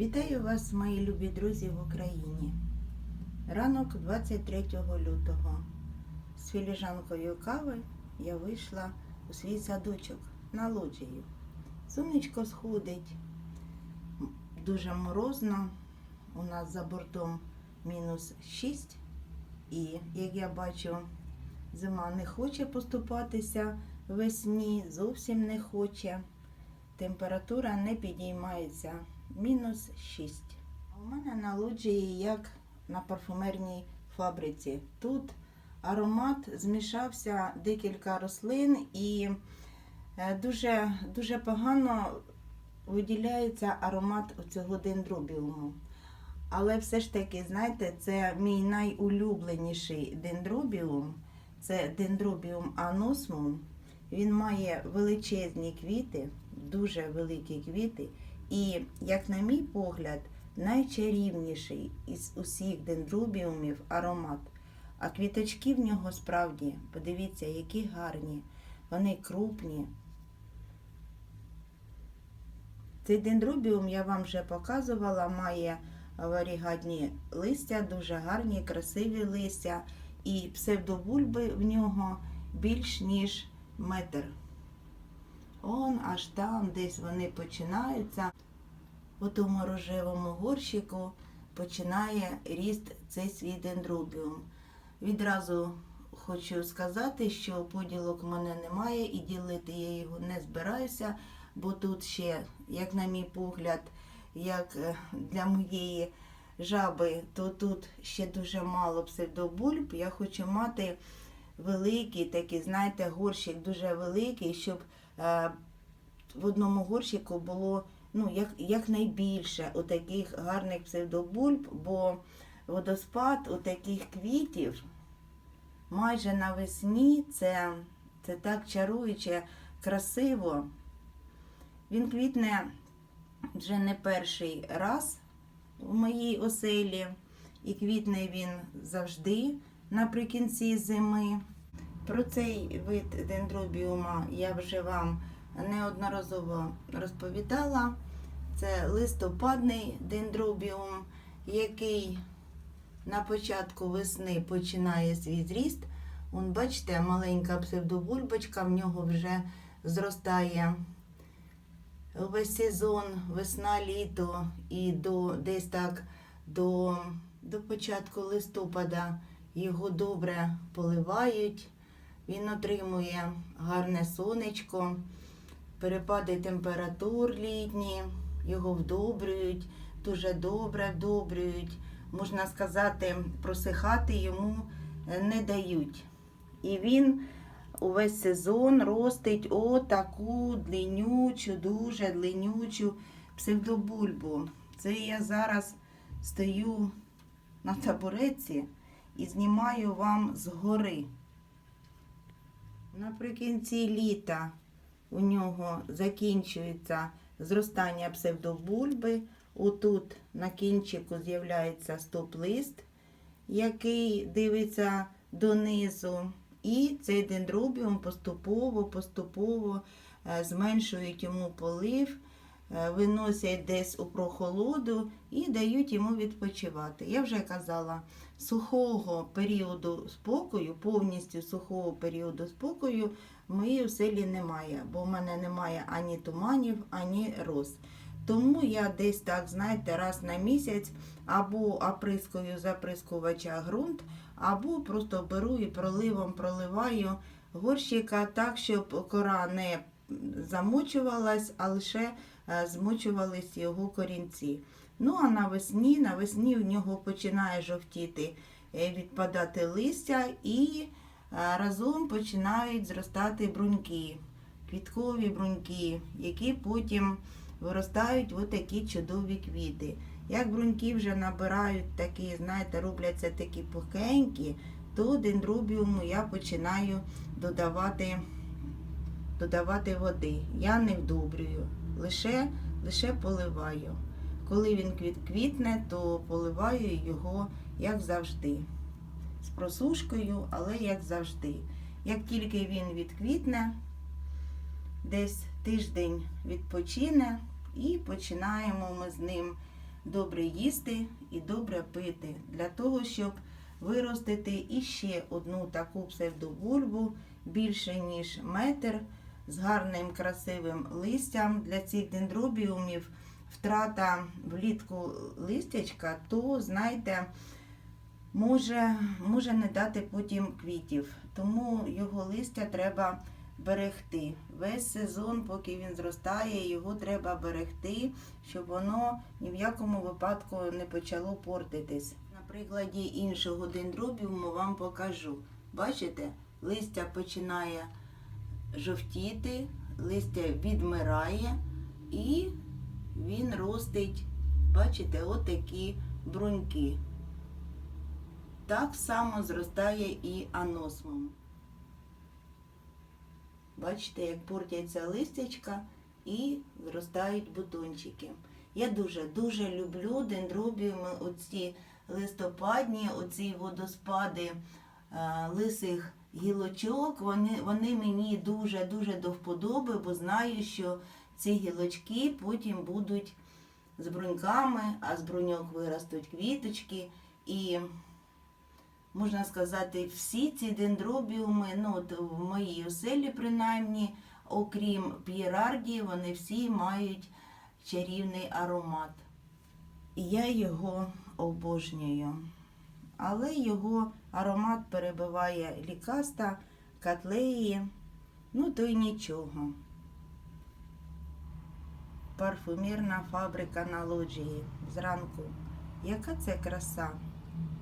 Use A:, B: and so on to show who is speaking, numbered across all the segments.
A: Вітаю вас, мої любі друзі в Україні. Ранок 23 лютого. З філіжанкою кави я вийшла у свій садочок на лоджію. Сонечко сходить, дуже морозно. У нас за бортом мінус 6. І, як я бачу, зима не хоче поступатися весні, зовсім не хоче. Температура не підіймається. Мінус 6. У мене на лоджії як на парфумерній фабриці. Тут аромат змішався декілька рослин і е, дуже, дуже погано виділяється аромат цього дендробіуму. Але все ж таки, знаєте, це мій найулюбленіший дендробіум. Це дендробіум аносмум. Він має величезні квіти, дуже великі квіти. І, як на мій погляд, найчарівніший із усіх дендробіумів аромат. А квіточки в нього справді, подивіться, які гарні. Вони крупні. Цей дендробіум я вам вже показувала, має варігатні листя, дуже гарні, красиві листя. І псевдобульби в нього більш ніж метр. Он аж там, десь вони починаються. У тому рожевому горщику починає ріст цей свій дендробіум. Відразу хочу сказати, що поділок в мене немає і ділити я його не збираюся, бо тут ще, як на мій погляд, як е, для моєї жаби, то тут ще дуже мало псевдобульб. Я хочу мати великий такий, знаєте, горщик дуже великий, щоб е, в одному горщику було ну, як, якнайбільше у таких гарних псевдобульб, бо водоспад у таких квітів майже навесні це, це так чаруюче, красиво. Він квітне вже не перший раз у моїй оселі, і квітне він завжди наприкінці зими. Про цей вид дендробіума я вже вам неодноразово розповідала. Це листопадний дендробіум, який на початку весни починає свій зріст. Вон, бачите, маленька псевдобульбочка, в нього вже зростає весь сезон, весна, літо і до десь так до, до початку листопада його добре поливають. Він отримує гарне сонечко, перепади температур літні, його вдобрюють, дуже добре вдобрюють. Можна сказати, просихати йому е, не дають. І він увесь сезон ростить отаку длиннючу, дуже длиннючу псевдобульбу. Це я зараз стою на табуреці і знімаю вам згори. Наприкінці літа у нього закінчується зростання псевдобульби. Отут на кінчику з'являється стоп-лист, який дивиться донизу. І цей дендробіум поступово, поступово е, зменшують йому полив, виносять десь у прохолоду і дають йому відпочивати. Я вже казала, сухого періоду спокою, повністю сухого періоду спокою в оселі немає, бо в мене немає ані туманів, ані роз. Тому я десь так, знаєте, раз на місяць або оприскую заприскувача ґрунт, або просто беру і проливом проливаю горщика так, щоб кора не замочувалась, а лише е, змочувались його корінці. Ну а навесні, навесні в нього починає жовтіти, е, відпадати листя і е, разом починають зростати бруньки, квіткові бруньки, які потім виростають в такі чудові квіти. Як бруньки вже набирають такі, знаєте, робляться такі пухенькі, то дендробіуму я починаю додавати, додавати води. Я не вдобрюю, лише, лише поливаю. Коли він квіт квітне, то поливаю його, як завжди. З просушкою, але як завжди. Як тільки він відквітне, десь тиждень відпочине і починаємо ми з ним добре їсти і добре пити для того, щоб виростити іще одну таку псевдобульбу більше ніж метр з гарним красивим листям. Для цих дендробіумів втрата влітку листячка, то знаєте, може, може не дати потім квітів. Тому його листя треба берегти. Весь сезон, поки він зростає, його треба берегти, щоб воно ні в якому випадку не почало портитись. На прикладі іншого дендробіуму вам покажу. Бачите, листя починає жовтіти, листя відмирає і він ростить, бачите, отакі бруньки. Так само зростає і аносмом. Бачите, як портяться листячка і зростають бутончики. Я дуже-дуже люблю дендробіуми, оці листопадні, оці водоспади е, лисих гілочок. Вони, вони мені дуже-дуже до вподоби, бо знаю, що ці гілочки потім будуть з бруньками, а з бруньок виростуть квіточки. І можна сказати, всі ці дендробіуми, ну от в моїй оселі принаймні, окрім п'єрарді, вони всі мають чарівний аромат. І я його обожнюю. Але його аромат перебиває лікаста, котлеї, ну то й нічого. Парфумірна фабрика на лоджії зранку. Яка це краса?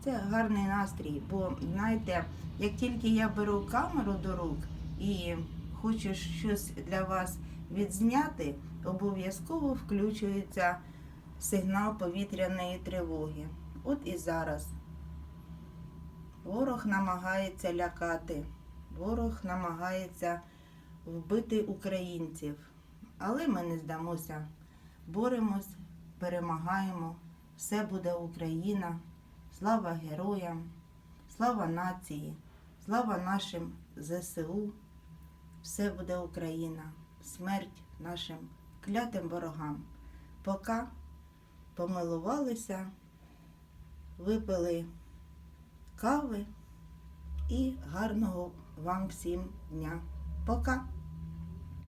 A: Це гарний настрій, бо знаєте, як тільки я беру камеру до рук і хочу щось для вас відзняти, обов'язково включується сигнал повітряної тривоги. От і зараз. Ворог намагається лякати, ворог намагається вбити українців. Але ми не здамося. Боремось, перемагаємо. Все буде Україна. Слава героям, слава нації, слава нашим ЗСУ. Все буде Україна. Смерть нашим клятим ворогам. Пока помилувалися, випили кави і гарного вам всім дня. Пока!